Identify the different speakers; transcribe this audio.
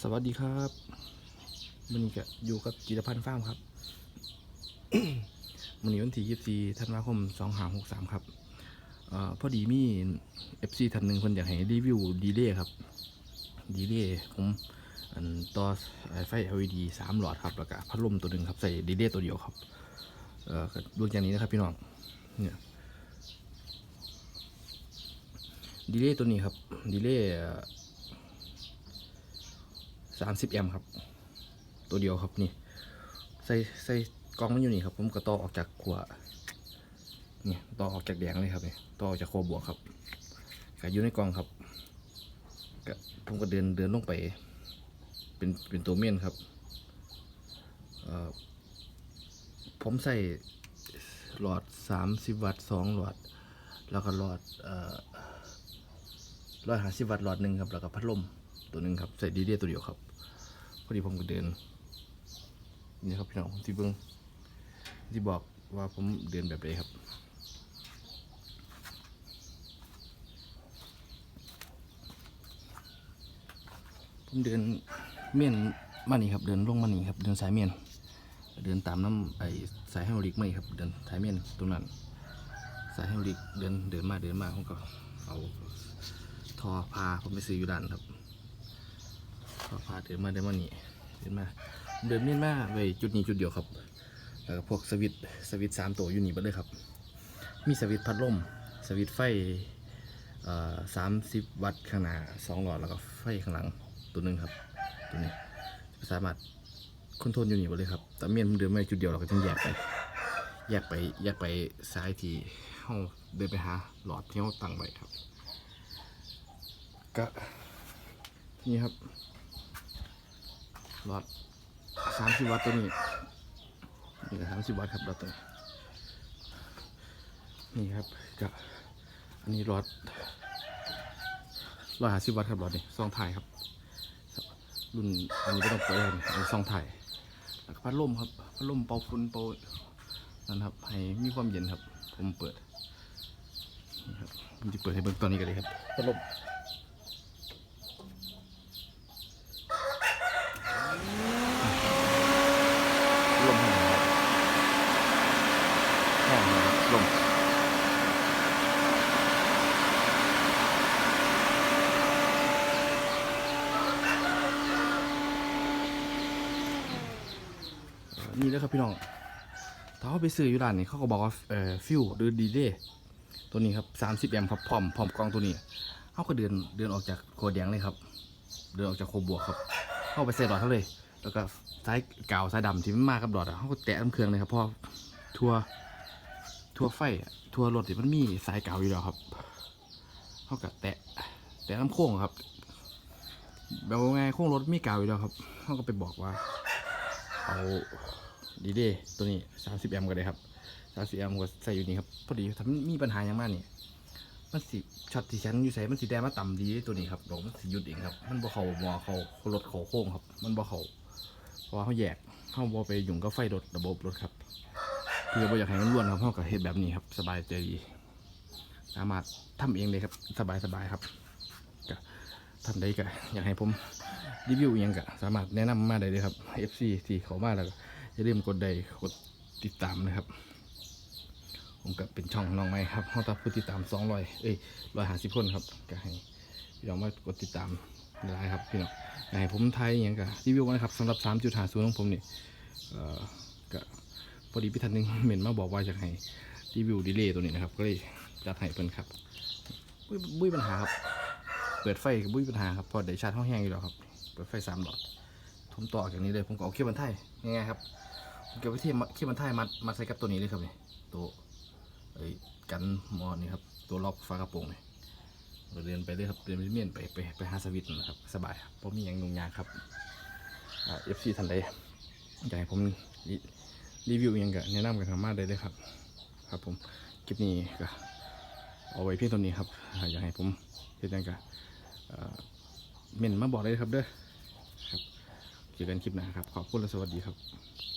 Speaker 1: สวัสดีครับวันนี้ก็อยู่กับจิตพันธ์ฟาร์มครับวันนี้วันที่ 24 ธันวาคม 2563 ครับอพอดีมี FC ท่านหนึ่งคนอยากให้รีวิวดีเล่ครับ ดีเล่ผมอันต่อไฟ LED 3หลอดครับ แล้วก็พัดลมตัวหนึ่งครับ ใส่ดีเล่ตัวเดียวครับ เอ่อก็ดูจากนี้นะครับพี่น้อง เนี่ยดีเล่ตัวนี้ครับ ดีเล่ สามสิบแอมป์ครับ ตัวเดียวครับนี่ ใส่ใส่กล้องมันอยู่นี่ครับ ผมก็ต่อออกจากขวนี่ต่อออกจากแดงเลยครับนี่ต่อออกจากโคบวกครับก็อยู่ในกล่องครับก็ผมก็เดินเดินลงไป เป็นเป็นตัวเม่นครับผมใส่หลอดสามสิบวัตต์สองหลอด แล้วก็หลอดเอ่อร้อยห้าสิบวัตต์หลอดหนึ่งครับ แล้วก็พัดลม ตัวหนึ่งครับใส่ดีเดียตัวเดียวครับ พอดีผมก็เดินนี่ครับพี่น้องที่เบิ้งที่บอกว่าผมเดินแบบไหนครับผมเดินเมียนมานี่ครับเดินลงมานี่ครับ เดินสายเมียน เดินตามน้ำไอ้สายไฮโดรลิกไม่ครับ เดินสายเมียนตรงนั้น สายไฮโดรลิกเดินเดินมาเดินมาผมก็เอาทอพาผมไปซื้ออยู่ด้านครับ พาเดินมาเดินมานี่เดินมา เดินเมียนมาไปจุดนี้จุดเดียวครับแล้วก็พวกสวิตสวิตสามตัวอยู่นี่หมดเลยครับ มีสวิตพัดลมสวิตไฟสามสิบวัตต์ข้างหน้าสองหลอดแล้วก็ไฟข้างหลังตัวหนึ่งครับ ตัวนี้สามารถคอนโทรลอยู่นี่หมดเลยครับแต่เมียนผมเดินมาจุดเดียวเราก็ต้องแยกไปแยกไปแยกไปซ้ายทีห้องเดินไปหาหลอดที่เขาตั้งไว้ครับก็นี่ครับ หลอดสามสิบวัตต์ตัวนี้นี่ก็สามสิบวัตต์ครับหลอดตัวนี้นี่ครับก็อันนี้หลอดร้อยห้าสิบวัตต์ครับหลอดนี่ซองถ่ายครับรุ่นอันนี้ไม่ต้องเปิดเลยอันนี้ซองถ่ายแล้วก็พัดลมครับพัดลมเป่าฝุ่นเป่านั่นครับให้มีความเย็นครับ ผมเปิดนี่ครับผมจะเปิดให้เบิ่งตอนนี้กันเลยครับพัดลมลมแห้งครับแห้งเลยครับลมเอ่อ นี่เลยครับพี่น้องถ้าเขาไปซื้ออยู่ร้านนี้เขาก็บอกว่าเอ่อฟิวหรือดีเดตัวนี้ครับ30แอมป์ครับพร้อมพร้อมกล้องตัวนี้เขาก็เดินเดินออกจากโคแดงเลยครับ เดินออกจากโคบวกครับเข้าไปใส่หลอดเขาเลย แล้วก็สายกาวสายดำที่มันมากับหลอดอะเขาก็แตะน้ำเครื่องเลยครับเพราะทัวทัวไฟทัวรถที่มันมีสายกาวอยู่แล้วครับเขาก็แตะแตะน้ำโค้งครับแบบว่าไงโค้งรถมีกาวอยู่แล้วครับเขาก็ไปบอกว่าเอา ดีเดตัวนี้30แอมป์ก็ได้ครับ30แอมป์ก็ใส่อยู่นี่ครับพอดีถ้ามีปัญหาอย่างมากนี่มันสิช็อตที่ฉันอยู่ใส่มันสิแดงมาต่ำดีตัวนี้ครับดอกมันสิหยุดเองครับ มันบ่เขาหมอเขารถเขาโค้งครับ มันบ่เขาเพราะว่าเขาแยกเขาบ่ไปยุ่งกับไฟรถระบบรถครับเพื่อบ่อยากให้มันล้วนครับเขาก็เฮ็ดแบบนี้ครับ สบายใจดี สามารถทำเองเลยครับ สบายสบายครับก็ท่านใดก็อยากให้ผมรีวิวอิหยังก็สามารถแนะนำมาได้เลยครับ FC ที่เขามาแล้ว อย่าลืมกดได้กดติดตามนะครับ ผมก็เป็นช่องน้องไม้ครับเขาตัผู้ติดตามสองร้อยเอ้ยร้อยห้าสิบคนครับก็ให้พี่น้องมากดติดตามได้ครับพี่น้องอยากให้ผมไทยอย่างกับรีวิวนะครับสำหรับสามจุดหาศูนย์ของผมนี่เออก็พอดีพี่ทันหนึงเหม็นมาบอกว่าอยากให้รีวิวดีเลย์ตัวนี้นะครับ ก็เลยจัดให้เพิ่นครับบุ้ยบุ้ยปัญหาครับ เปิดไฟก็บุ้ยปัญหาครับ พอได้ชาร์จห้องแห้งอยู่แล้วครับ เปิดไฟสามหลอด ผมต่อจากนี้เลยผมก็เอาเครื่องบรรทัยง่ายๆครับผมเก็บไว้ที่เครื่องบรรทัยมัดมัดใส่กับตัวนี้เลยครับนี่ตัวไอ้กันมอนี่ครับตัวล็อกฝากระโปรงนี่เราเดินไปเลยครับเดินไปเมียนไปไปไปหาสวิตนะครับ สบายเพราะมีอย่างยุ่งยากครับเอฟซีทันใดอยากให้ผมรีวิวอิหยังก็แนะนำกันทางมาได้เลยครับ ครับผมคลิปนี้ก็เอาไว้เพียงเท่านี้ครับอยากให้ผมเฮ็ดหยังก็เอ่อเม่นมาบอกเลยครับเด้อ เจอกันคลิปหน้าครับ ขอบคุณและสวัสดีครับ